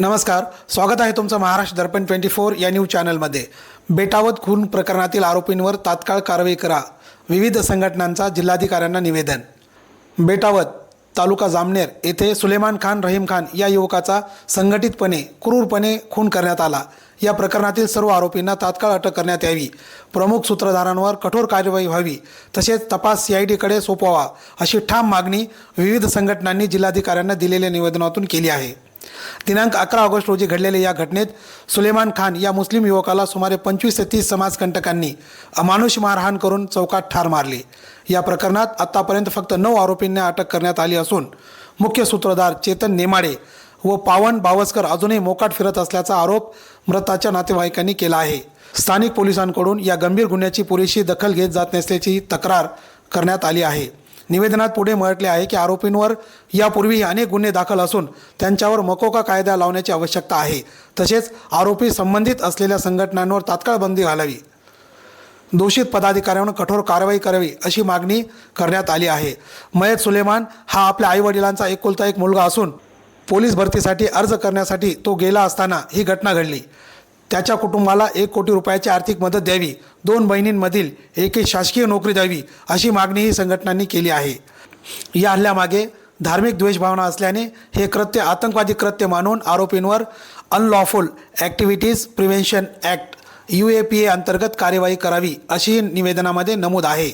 नमस्कार स्वागत आहे तुमचं महाराष्ट्र दर्पण ट्वेंटी फोर या न्यूज चॅनलमध्ये. बेटावत खून प्रकरणातील आरोपींवर तात्काळ कारवाई करा विविध संघटनांचा जिल्हाधिकाऱ्यांना निवेदन. बेटावत तालुका जामनेर येथे सुलेमान खान रहीम खान या युवकाचा संघटितपणे क्रूरपणे खून करण्यात आला. या प्रकरणातील सर्व आरोपींना तात्काळ अटक करण्यात यावी. प्रमुख सूत्रधारांवर कठोर कार्यवाही व्हावी तसेच तपास सी आय डीकडे सोपवावा अशी ठाम मागणी विविध संघटनांनी जिल्हाधिकाऱ्यांना दिलेल्या निवेदनातून केली आहे. दिनांक अकरा ऑगस्ट रोजी घडलेल्या या घटनेत सुलेमान खान या मुस्लिम युवकाला सुमारे पंचवीस ते तीस समाजकंटकांनी अमानुष मारहाण करून चौकात ठार मारली. या प्रकरणात आत्तापर्यंत फक्त नऊ आरोपींना अटक करण्यात आली असून मुख्य सूत्रधार चेतन नेमाडे व पावन बावस्कर अजूनही मोकाट फिरत असल्याचा आरोप मृताच्या नातेवाईकांनी केला आहे. स्थानिक पोलिसांकडून या गंभीर गुन्ह्याची पुरेशी दखल घेत जात नसल्याची तक्रार करण्यात आली आहे. निवेदनात पुढे म्हटले आहे की आरोपींवर यापूर्वीही अनेक गुन्हे दाखल असून त्यांच्यावर मकोका कायदा लावण्याची आवश्यकता आहे. तसेच आरोपी संबंधित असलेल्या संघटनांवर तात्काळ बंदी घालावी. दोषित पदाधिकाऱ्यांवर कठोर कारवाई करावी अशी मागणी करण्यात आली आहे. मयत सुलेमान हा आपल्या आईवडिलांचा एकुलता एक मुलगा असून पोलीस भरतीसाठी अर्ज करण्यासाठी तो गेला असताना ही घटना घडली. त्याच्या कुटुंबाला एक कोटी रुपयाची आर्थिक मदत द्यावी. दोन बहिणींमधील एके शासकीय नोकरी द्यावी अशी मागणीही संघटनांनी केली आहे. या हल्ल्यामागे धार्मिक द्वेषभावना असल्याने हे कृत्य आतंकवादी कृत्य मानून आरोपींवर unlawful activities prevention act U A P A अंतर्गत कार्यवाही करावी अशीही निवेदनामध्ये नमूद आहे.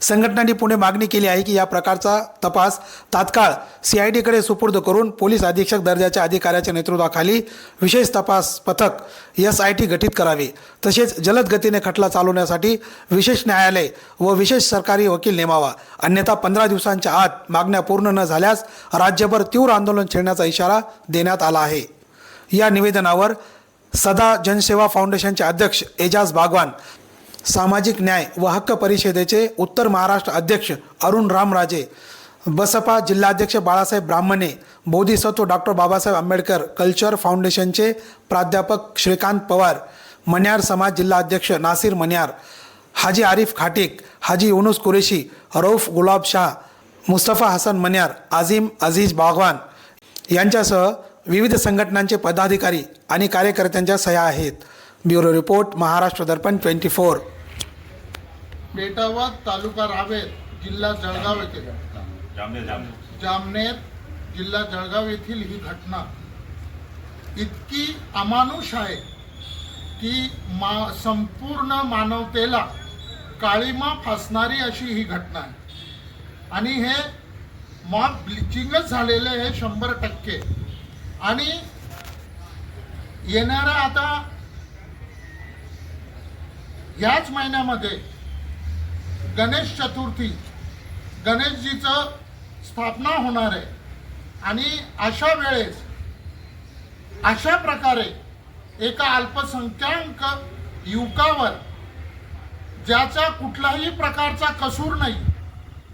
संघटनांनी पुणे मागणी केली आहे की या प्रकारचा तपास तात्काळ सी आय डीकडे सुपूर्द करून पोलीस अधीक्षक दर्जाच्या अधिकाऱ्याच्या नेतृत्वाखाली विशेष तपास पथक एस आय टी गठीत करावे. तसेच जलद गतीने खटला चालवण्यासाठी विशेष न्यायालय व विशेष सरकारी वकील नेमावा. अन्यथा पंधरा दिवसांच्या आत मागण्या पूर्ण न झाल्यास राज्यभर तीव्र आंदोलन छेडण्याचा इशारा देण्यात आला आहे. या निवेदनावर सदा जनसेवा फाउंडेशनचे अध्यक्ष एजाज बागवान सामाजिक न्याय व हक्क परिषदेचे उत्तर महाराष्ट्र अध्यक्ष अरुण रामराजे बसपा जिल्हाध्यक्ष बाळासाहेब ब्राह्मणे बोधिसत्व डॉक्टर बाबासाहेब आंबेडकर कल्चर फाउंडेशनचे प्राध्यापक श्रीकांत पवार मन्यार समाज जिल्हाध्यक्ष नासिर मन्यार हाजी आरिफ खाटिक हाजी युनुस कुरेशी रौफ गुलाब शाह मुस्तफा हसन मन्यार आझिम अझीज बागवान यांच्यासह विविध संघटनांचे पदाधिकारी आणि कार्यकर्त्यांच्या सह्या आहेत. Bureau report Maharashtra Darpan twenty four. Betawat तालुका रावेर जिल्हा जळगाव येथे. जामनेर जिल्हा जळगाव येथील ही घटना. इतकी अमानुष आहे की मा संपूर्ण मानवतेला काळीमा फासणारी अशी ही घटना आहे. आणि हे मॉब ब्लिचिंगच झालेले आहे शंभर टक्के. आणि येणाऱ्या आता याच महिन्यामध्ये गणेश चतुर्थी. गणेशजीचं स्थापना होणार आहे. आणि अशा वेळेस अशा प्रकारे एका अल्पसंख्याक युवकावर ज्याचा कुठलाही प्रकारचा कसूर नाही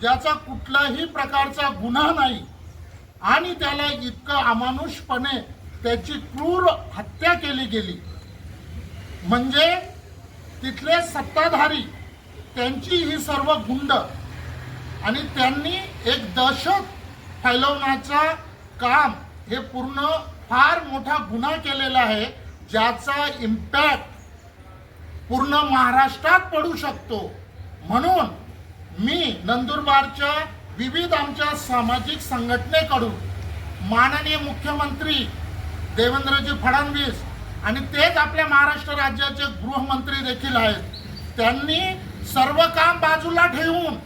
ज्याचा कुठलाही प्रकारचा गुन्हा नाही आणि त्याला इतकं अमानुषपणे त्याची क्रूर हत्या केली गेली. म्हणजे तिथले सत्ताधारी त्यांची ही सर्व गुंड. आणि त्यांनी एक दहशत फैलवण्याचा काम हे पूर्ण फार मोठा गुन्हा केलेला आहे ज्याचा इम्पॅक्ट पूर्ण महाराष्ट्रात पडू शकतो. म्हणून मी नंदुरबारच्या विविध आमच्या सामाजिक संघटनेकडून माननीय मुख्यमंत्री देवेंद्रजी फडणवीस आणि तेच आपल्या महाराष्ट्र राज्याचे गृहमंत्री देखील आहेत त्यांनी सर्व काम बाजूला ठेवून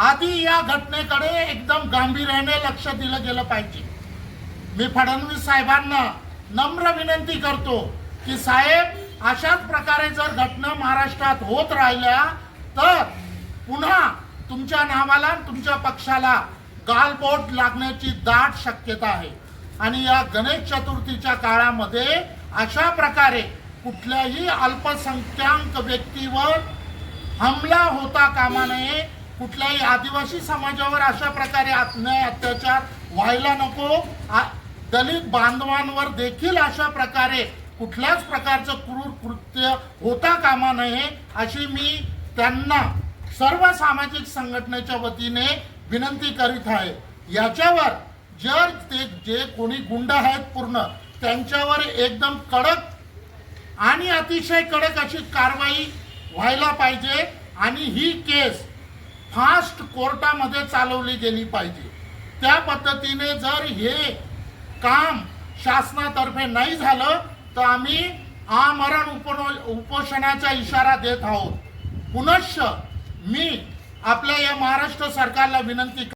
आधी या घटनेकडे एकदम गांभीर्याने लक्ष दिलं गेलं पाहिजे. मी फडणवीस साहेबांना नम्र विनंती करतो की साहेब अशाच प्रकारे जर घटना महाराष्ट्रात होत राहिल्या तर पुन्हा तुमच्या नावाला तुमच्या पक्षाला गालबोट लागण्याची दाट शक्यता आहे. आणि या गणेश चतुर्थीच्या काळामध्ये अशा प्रकारे कुठल्याही अल्पसंख्याक व्यक्तीवर हमला होता कामा नये. कुठल्याही आदिवासी समाजावर अशा प्रकारे अन्याय अत्याचार व्हायला नको. दलित बांधवांवर देखील अशा प्रकारे कुठल्याच प्रकारचं क्रूर कृत्य होता कामा नये अशी मी त्यांना सर्व सामाजिक संघटनेच्या वतीने विनंती करीत आहे. याच्यावर जर ते जे कोणी गुंड आहेत पूर्ण त्यांच्यावर एकदम कडक आणि अतिशय कडक अशी कारवाई व्हायला पाहिजे आणि ही केस फास्ट कोर्टामध्ये चालवली गेली पाहिजे. त्या पद्धतीने जर हे काम शासनातर्फे नाही झालं तर आम्ही आमरण उपनो उपोषणाचा इशारा देत आहोत. पुनश्च मी आपल्या या महाराष्ट्र सरकारला विनंती